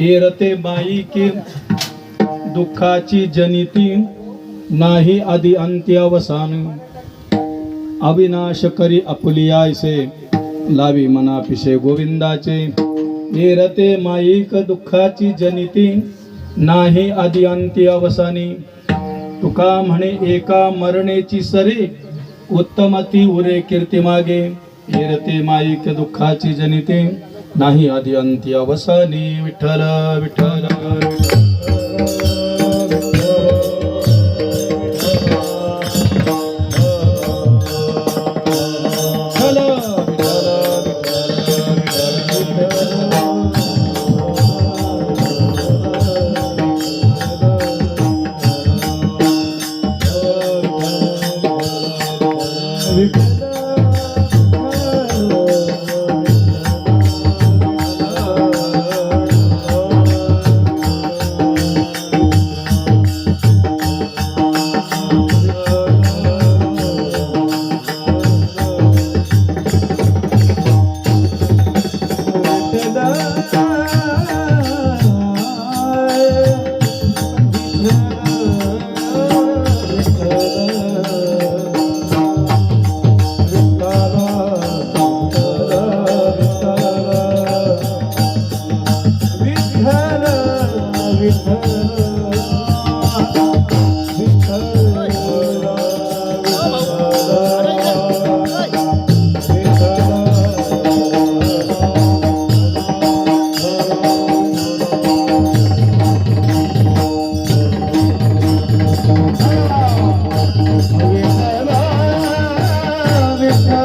एरते बाई की दुःखाची जनिती नाही आधी अंत्य अवसान अविनाश करी आपुलियायसे लावी मना पिशे गोविंदाचे एरते माईक दुःखाची जनिती नाही आधी अंत्य अवसानी तुका म्हणे एका मरणेची सरी उत्तमती उरे कीर्ती मागे एरते माईक दुःखाची जनिते नाही आधी अंत्य अवसानी विठ्ठल विठ्ठल Hare